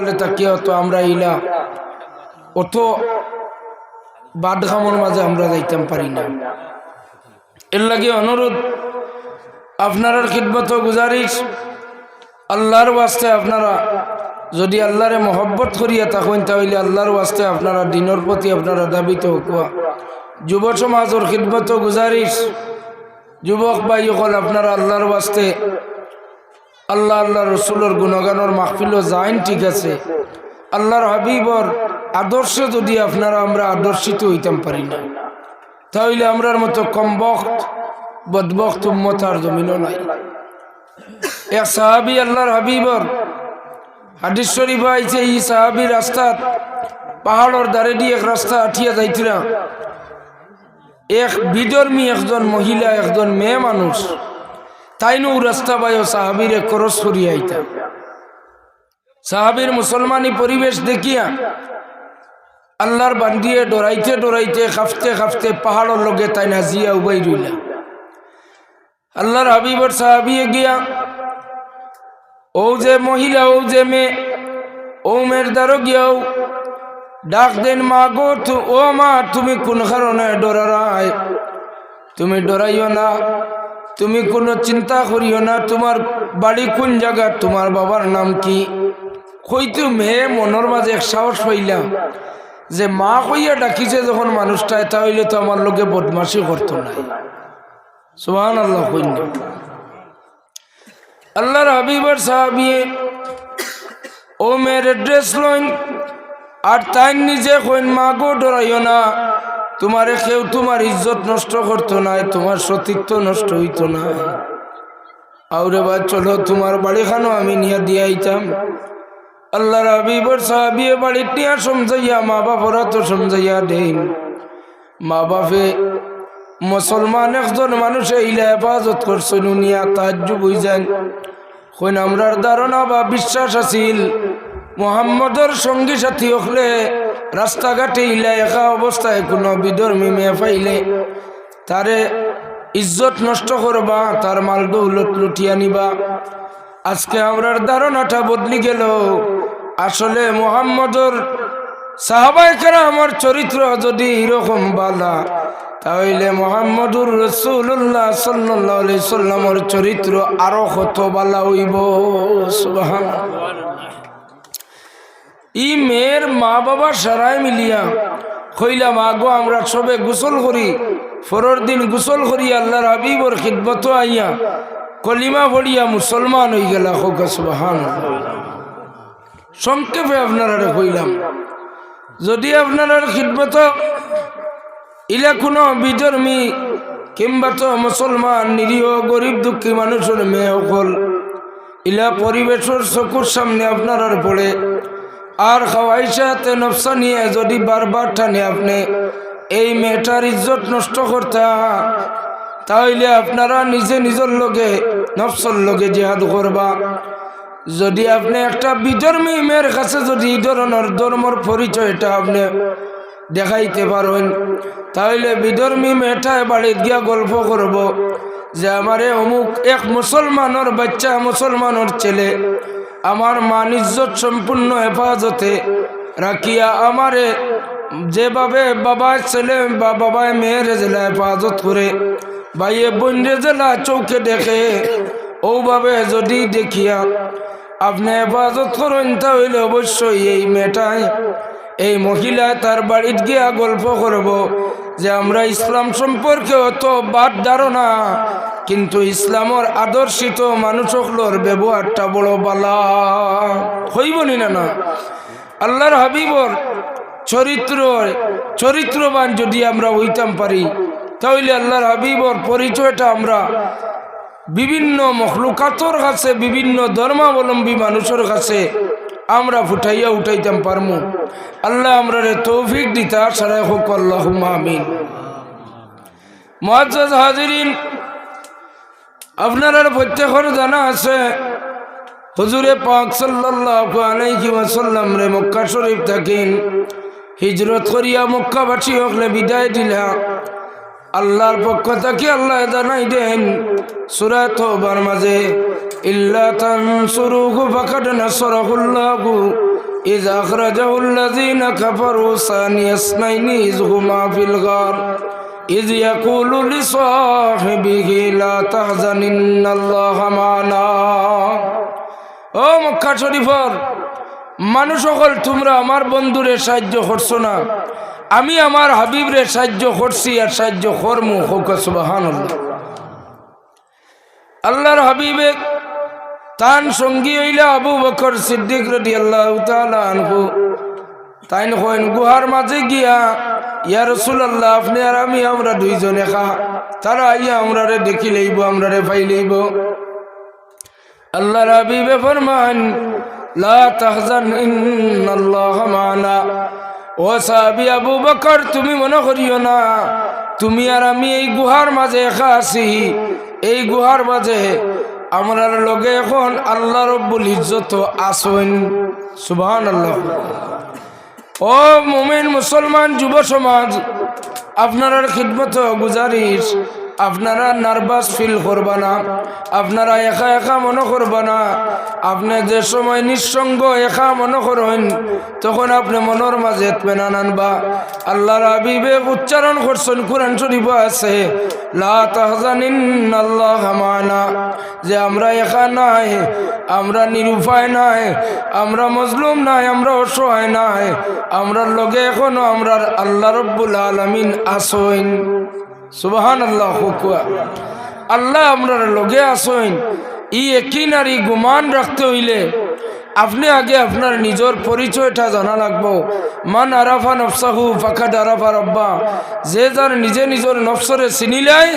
বলে তাকিয়া তো আমরা ইলা। অত বাদ খামর মাঝে আমরা যাইতাম পারি না। এর লাগে অনুরোধ, আপনার খিদমত গুজারিশ, আল্লাহর ওয়াস্তে আপনারা যদি আল্লাহরে মহব্বত করিয়া থাকেন, তাহলে আল্লাহর ওয়াস্তে আপনারা দিনের প্রতি আপনারা দাবিত হকুয়া। যুব সমাজের খিদমত গুজারিশ, যুবক ভাই হল আপনারা আল্লাহর ওয়াস্তে আল্লাহ আল্লাহ রসুলোর গুণগানোর মাহফিল যাইন, ঠিক আছে। আল্লাহর হাবিবর আদর্শে যদি আপনারা আমরা আদর্শিত হইতাম পারি না। তাহলে আমরার মতো কম বক্ত বদবক্ত উম্মতার জমিনও নাই। এক সাহাবি আল্লাহর হাবিবর, হাদিস শরীফ আইছে, এই সাহাবি রাস্তাত পাহাড়ের দ্বারে দিয়ে এক রাস্তা আঠিয়া যাইতিরা। এক বিধর্মী একজন মহিলা, একজন মেয়ে মানুষ তাইনু রাস্তা বায়ু সাহাবিরে করস করিয়া আইতা। সাহাবির মুসলমানি পরিবেশ দেখিয়া আল্লাহর বান্দিয়ে ডরাইতে ডরাইতে খাফতে খাফতে পাহাড়ের লগে তাই নাজিয়া উবাই রইলা। আল্লাহর হাবিবর সাহাবিয়ে গিয়া, ও যে মহিলা, ও যে মেয়ে, ও মেয়ের দ্বারো গিয়াও ডাক দেন, মা গো ও মা, তুমি কোন কারণে ডরারায়? তুমি ডরাইও না? তুমি কোনো চিন্তা করিও না, তোমার বাড়ি কোন জায়গা, তোমার বাবার নাম কি? কইতো মেয়ে মনের মাঝে এক সাহস পাইলাম যে মা কইয়া ডাকিছে যখন মানুষটা এটা হইলে তো আমার লোকে বদমাসি করতো না। সুহান আল্লাহ কইন আল্লাহর হাবিবর সাহাবিয়ে ও মেয়ের ড্রেস লইন, আর তাই নিজে কইন, মা গো, ডরাইও না। তোমারে কেউ তোমার ইজ্জত নষ্ট করতো না, তোমার সতীত্ব নষ্ট হইতো না। আউরে বা, চলো তোমার বাড়ি খানো আমি নিয়ে দিয়ে আইতাম। আল্লাহর হাবিবর সাহাবিয়ে বাড়ি নিয়ে সমঝাইয়া, মা বাপরা তো সমঝাইয়া দেন। মা বাপে মুসলমান একজন মানুষে ইলা হেফাজত করছেন উনিয়া তাহাজ্য বুঝেন কইন আমরার ধারণা বা বিশ্বাস আছিল, মোহাম্মদর সঙ্গী সাথী হলে রাস্তাঘাটে ইলা একা অবস্থায় কোনো বিধর্মী মেয়ে পাইলে তারে ইজ্জত নষ্ট করবা, তার মাল দৌলত লুটিয়া নিবা। আজকে আমরার ধারণাটা বদলি গেল। আসলে মোহাম্মদর সাহাবাইকেরা আমার চরিত্র যদি এরকম বালা, তাহলে মোহাম্মদুর রসুল্লাহ সাল্লি সাল্লামর চরিত্র আরও কত বালা হইব? সুবহান ই মেয়ের মা বাবা সারাই মিলিয়া কইলাম, আগো, আমরা সবে গোসল করি। ফরর দিন গোসল করি, আল্লাহর হাবিবর খিদমত আইয়া কলিমা পড়িয়া মুসলমান হয়ে গেল হোক সুবহান সংক্ষেপে আপনারা কইলাম, যদি আপনার খিদমত ইলা কোনো বিধর্মী কিংবা তো মুসলমান, নিরীহ, গরিব, দুঃখী মানুষের মেয়ে অকল ইলা পরিবেশের চকুর সামনে আপনার পড়ে আর খাওয়াইসাতে নফসা নিয়ে যদি বারবার টানে আপনি, এই মেয়েটার ইজ্জত নষ্ট করতা তাহলে আপনারা নিজে নিজের লগে, নফসর লগে জেহাদ করবা। যদি আপনি একটা বিধর্মী মেয়ের কাছে যদি এই ধরনের ধর্মর পরিচয়টা আপনি দেখাইতে পারেন তাহলে বিধর্মী মেয়েটায় বাড়িত গিয়া গল্প করব যে, আমারে অমুক এক মুসলমানের বাচ্চা, মুসলমানের ছেলে আমার মান ইজ্জত সম্পূর্ণ হেফাজতে রাখিয়া আমারে যেভাবে বাবা ছেলে বা বাবায় মেয়ের জেলা হেফাজত করে, ভাইয়ে বন্যে জেলা চৌকে দেখে, ওভাবে যদি দেখিয়া আপনি হেফাজত করেন তাহলে অবশ্যই এই মেয়েটায় এই মহিলা তার বাড়িত গিয়া গল্প করব যে আমরা ইসলাম সম্পর্কে অত বাদ ধারণা কিন্তু ইসলামর আদর্শিত মানুষগুলোর ব্যবহারটা বড় বালা। হইবনি না না। আল্লাহর হাবিবর চরিত্র, চরিত্রবান যদি আমরা হইতাম পারি, তাহলে আল্লাহর হাবিবর পরিচয়টা আমরা বিভিন্ন মখলুকাতর কাছে, বিভিন্ন ধর্মাবলম্বী মানুষের কাছে আমরা ফুটাইয়া উঠাইতাম পারমু। আল্লাহ আমরা রে তৌফিক দিতা সারাই হোক আল্লাহ মহাজ হাজিরিন আপনার প্রত্যেকের জানা আছে হুজুরে পাক সাল্লাল্লাহু আলাইহি ওয়াসাল্লাম রে মক্কা শরীফ থাকেন হিজরত করিয়া মক্কাবাসী হকলে বিদায় দিলা আল্লাহর পক্ষ থেকে আল্লাহ জানাই দেন সূরা তওবার মাঝে ইল্লা তানসুরুহু ফাকাদ নাসরাহুল্লাহু إذ أخرجه الذين كفروا ثاني اثنين إذ هما في الغار إذ يقول لصاحبه لا تحزن إن الله معنا ও মক্কা শরীফর মানুষ সকল তোমরা আমার বন্ধুরে সাহায্য করছো না আমি আমার হাবিবরে সাহায্য করছি আর সাহায্য কর্ম হোক সুবাহান আল্লাহর হাবিবে তান সঙ্গী হইলা আবু বকর সিদ্দিক রদি আল্লাহ আনহু তাই হইন গুহার মাঝে গিয়া, ইয়া রসুল আল্লাহ আপনি আর আমি, আমরা দুইজনে খা তারা ইয়া আমরা রে দেখি লইব আমরা রে পাই লইব। আল্লাহ রাবিবে ফরমান, লা তাহজান, ইন্নাল্লাহ মানা। ও সাহাবি আবু বকর, তুমি মনে করিও না, তুমি আর আমি এই গুহার মাঝে একা আছি। এই গুহার মাঝে আমরার লগে এখন আল্লাহ রব্বুল ইজ্জত আসেন সুবহান আল্লাহ ও মুমিন মুসলমান যুব সমাজ আপনার খিদমত গুজারিশ। আপনারা নার্ভাস ফিল করবা না। আপনারা একা একা মনে করবা না। আপনি যে সময় নিঃসঙ্গ একা মনে করেন, তখন আপনি মনের মাঝে পেনান আনবা আল্লাহর আবিবে উচ্চারণ করছেন, কোরআন শরীফ আছে, লা তাহজানিন আল্লাহ মানা। যে আমরা একা নাই, আমরা নিরুপায় নাই, আমরা মজলুম নাই, আমরা অসহায় নাই, আমরার লগে এখনও আমরা আল্লাহ রব্বুল আলমিন আসইন সুবাহান আল্লাহ হুকুয়া আল্লাহ আমরার লগে আসইন ই একিন আর ই গুমান রাখতে হইলে আপনি আগে আপনার নিজের পরিচয়টা জানা লাগবো। মান আরাফা নফসাহু ফাকাদ আরাফা রব্বা। যে যার নিজে নিজের নফসরে চিনিলাই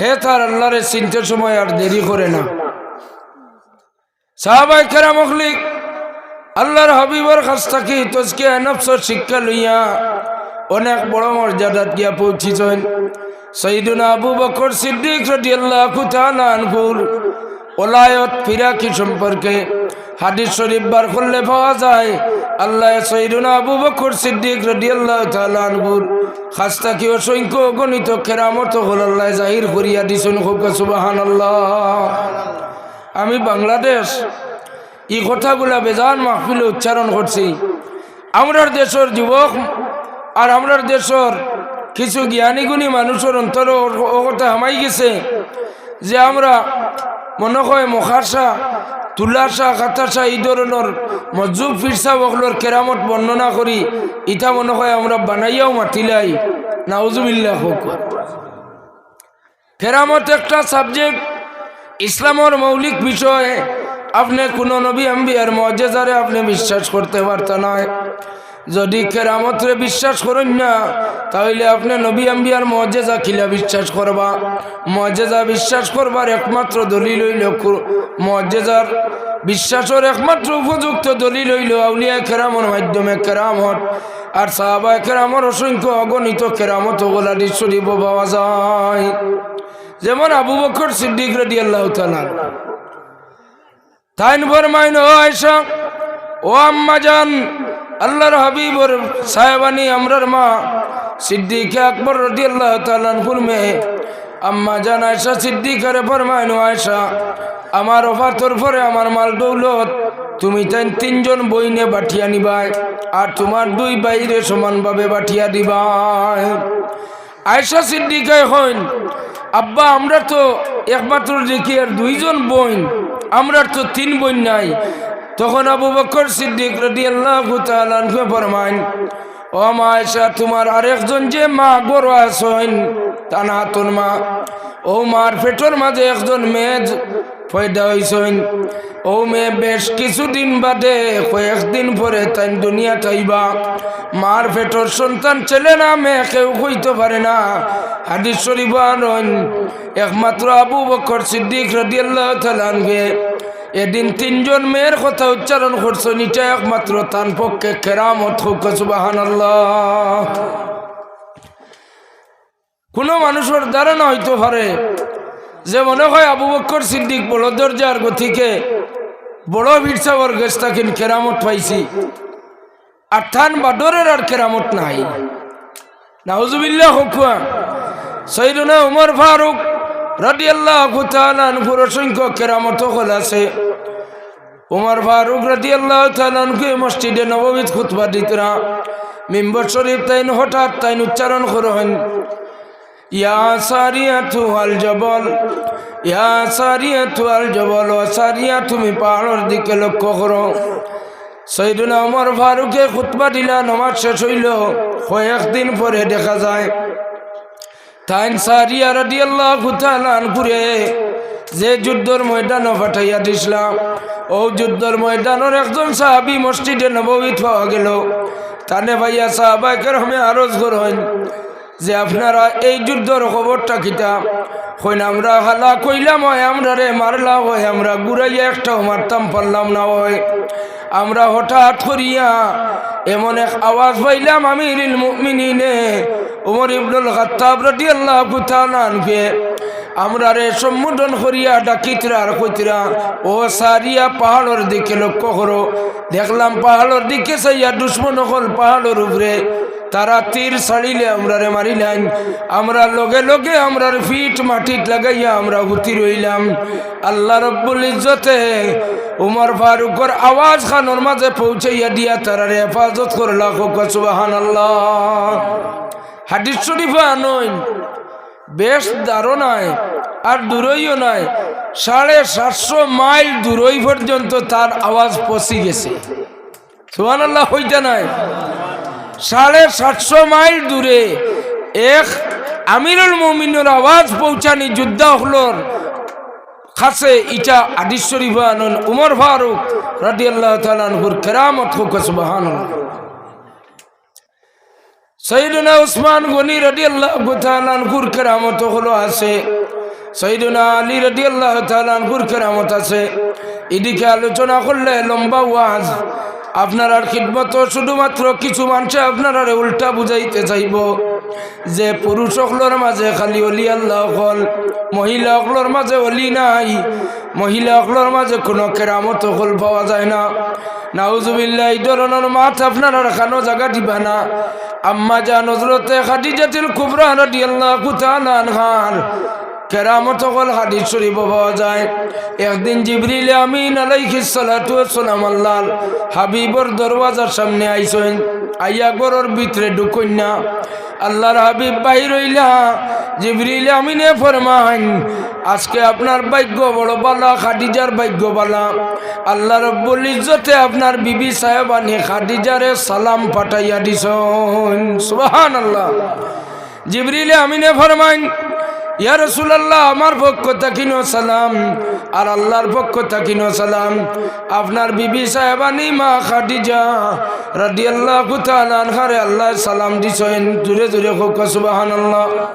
হে তার আল্লাহরে চিনতে সময় আর দেরি করে না। সাহাবাই কেরাম অখলিক, আল্লাহর হাবিবর কাছ থাকি তজকে নফসর শিক্ষা লইয়া অনেক বড় মর্যাদাত গিয়া পৌঁছিছেন। সৈদুনা আবু বকর সিদ্দিক রাদিয়াল্লাহু তাআলা আনহুর ওলায়ত ফিরাকি সম্পর্কে হাদিস শরীফ বার করলে পাওয়া যায়, আল্লাহ সৈদুনা আবু বকর সিদ্দিক রাদিয়াল্লাহু তাআলা আনহুর খাস থাকি অসংখ্য গণিত কেরামত হল আল্লাহ জাহির করিয়া দিছেন হোক, সুবহানাল্লাহ। আমি বাংলাদেশ এই কথাগুলা বেজান মাহফিলে উচ্চারণ করছি। আমরার দেশের যুবক আর আমরার দেশের কিছু জ্ঞানী গুণী মানুষের অন্তর কথা হামাই গেছে যে আমরা মনে হয় মখারসা তুলাসা কাতাসা এই ধরনের মজুব ফিরসা বকলোর কেরামত বর্ণনা করি, ইটা মনে হয় আমরা বানাইয়াও মাতিলাই। নাউজুবিল্লাহ হোক। কেরামত একটা সাবজেক্ট ইসলামের মৌলিক বিষয়। আপনি কোনো নবী, আম্বিয়ার মজেজারে আপনি বিশ্বাস করতে পারত নয় যদি কেরামতরে বিশ্বাস করেন না, তাহলে আপনি নবী আম্বিয়ার মজেজা খিলা বিশ্বাস করবা। মজেজা বিশ্বাস করবার একমাত্র দলিল হইল মজেজার বিশ্বাসের একমাত্র উপযুক্ত দলিল হইল আউলিয়া কেরামর মাধ্যমে কেরামত। আর সাহাবা কেরামর অসংখ্য অগণিত কেরামত গোলাদি শরীফ পাওয়া যায়। যেমন আবু বকর সিদ্দিক রেডি আল্লাহ তাইন ফরমাইন, ও আয়সা ও আম্মা জান আল্লাহর হাবিবর সাহেবানি আমরার মা সিদ্দিক আকবর রদি আল্লাহ তালানপুর মেয়ে। আম্মা জান আয়সা সিদ্দিকারে ফরমাইন ও আয়সা আমার অফার পরে আমার মাল দৌলত, তুমি তাই তিনজন বইনে বাঠিয়া নিবাই, আর তোমার দুই বাইরে সমানভাবে বাঠিয়া দিবাই। আয়সা সিদ্দিকায় হইন, আব্বা, আমরা তো একমাত্র দেখি আর দুইজন বইন আমরা তো তিন বোন নাই তখন আবু বকর সিদ্দিক রদি আল্লাহ ফরমাইন ও মা আয়সা তোমার আরেকজন যে মা বড় আসেন তা না তোর মা। ও মার পেটর মাঝে একজন মেয়ে পয়দা হয়েছেন ও মেয়ে বেশ কিছুদিন বাদে কয়েকদিন পরে তাই দুনিয়া চাইবা মার পেটর সন্তান ছেলে না, মেয়ে কেউ কইতে পারে না। হাদিস শরীফ একমাত্র আবু বকর সিদ্দিক রদিয়াল্লাহ তালানকে এদিন তিনজন মেয়ের কথা উচ্চারণ করছ, নিচে একমাত্র তার পক্ষে কেরামত সুবাহান কোনো মানুষের ধারণা হইতে পারে। যে মনে হয় আবু বক্কর সিদ্দিক বড় দরজার গতিকে বড় বিরসাবর গেছ থাকেন কেরামত পাইছি, আর থান বাডরের আর কেরামত নাই। নাউজুবিল্লাহ, হকুয়া। সৈরুনা উমর ফারুক রাদি আল্লাহ অসংখ্য কেরামত হল আছে। উমর ফারুক রাজি আল্লাহ তালকে মসজিদে নবমীত খুতবা দিতরা। মিম্বর শরীফ তাইন হঠাৎ তাইন উচ্চারণ করবেন ইয়া সারিয়াতু আল জবল, ইয়া সারিয়াতু আল জবল, ও সারিয়া, তুমি পাহাড়ের দিকে লক্ষ্য করো। সৈদুনা উমর ফারুকে খুতবা দিলা, নমাজ শেষ হইল। কয়েকদিন পরে দেখা যায় তাইন সারিয়া রাদি আল্লাহ কুতালান ঘুরে যে যুদ্ধর ময়দানও পাঠাইয়া দিছিলাম, ও যুদ্ধর ময়দানের একজন সাহাবি মসজিদে নবীত পাওয়া গেল। তানে ভাইয়া সাহাবাইকের আমি আরজ করেন যে, আপনারা এই যুদ্ধর খবরটা কিতা? কইন, আমরা হালা কইলাম হয়, আমরা রে মারলাম হয়, আমরা গুড়াইয়া একটাও মারতাম, পারলাম না হয়। আমরা হঠাৎ করিয়া এমন এক আওয়াজ পাইলাম, আমিরুল মুমিনিনে ওমর ইবনুল খাত্তাব রাদিয়াল্লাহু তাআলা আনকে আমরা রে সম্বোধন করিয়া ডাকিতরা আর কইতরা ও সারিয়া পাহাড়ের দিকে লক্ষ্য করো। দেখলাম পাহাড়ের দিকে চাইয়া দুশ্মন হল পাহাড়ের উপরে। তারা তীর ছাড়িলে আমরা রে মারিলাম। আমরা লগে লগে আমরার ফিট মাটিত লাগাইয়া আমরা হুতি রইলাম। আল্লাহ রব্বুল ইজ্জতে উমর ফারুকর আওয়াজ খানোর মাঝে পৌঁছাইয়া দিয়া তারা রে হেফাজত করলা। সুবাহান আল্লাহ হাদিস শরীফা নয় বেশ নাই আর দূরইও নাই সাড়ে সাতশো মাইল দূরই পর্যন্ত তার আওয়াজ পৌঁছে গেছে। সুহান আল্লাহ হইতে নাই। সাড়ে সাতশো মাইল দূরে এক আমিরুল মমিনের আওয়াজ পৌঁছানি যোদ্ধা হলোর খাসে ইটা আদিস শরীফা আনন উমর ফারুক আল্লাহ তালানহুর কেরামত হোক সুবাহান সৈদুনা উসমান গনি রদি আল্লাহ তালানহুর কেরামত হলো আছে। সৈদুনা আলী রদি আল্লাহ তালানহুর কেরামত আছে। এদিকে আলোচনা করলে লম্বা ওয়াজ। আপনার আর খিদমত শুধুমাত্র কিছু মানুষে আপনারা উল্টা বুঝাইতে চাইব। যে পুরুষ অকলোর মাঝে খালি অলি আল্লাহ হল, মহিলা অকলোর মাঝে অলি নাই, মহিলা অকলোর মাঝে কোনো কেরামত হল পাওয়া যায় না। নাউজুবিল্লা এই ধরনের মাছ আপনারা খানো জায়গা দিবা না। আম্মা যা নজরতে খাদিজাতিল কুবরা রাদি আল্লাহ কুতালান খান কেরামত হল হাদিস শরীফ পাওয়া যায়। একদিন জিবরিল আমিন আলাইহিস সালাতু ওয়াসসালাম আল্লাহ হাবিবর দরওয়াজার সামনে আইছেন আইয়া গরর ভিতরে ঢুকইন না। আল্লাহর হাবিব বাহির হইলা জিবরিল আমিনে ফরমান আজকে আপনার ভাগ্য বড় বালা, খাদিজার ভাগ্য বালা। আল্লাহ রব্বুল ইজ্জতে আপনার বিবি সাহেবানি খাদিজারে সালাম পাঠাইয়া দিছন। সুবহানাল্লাহ। জিবরিল আমিনে ফরমান ইয়া রসুলাল্লাহ, আমার পক্ষ তাকিনো সালাম, আর আল্লাহর পক্ষ তাকিনো সালাম। আপনার বিবি সাহেবানি মা খাদিজা রাদি আল্লাহ কুতালান আল্লাহ সালাম দিছেন। দূরে দূরে হোক সুবাহান আল্লাহ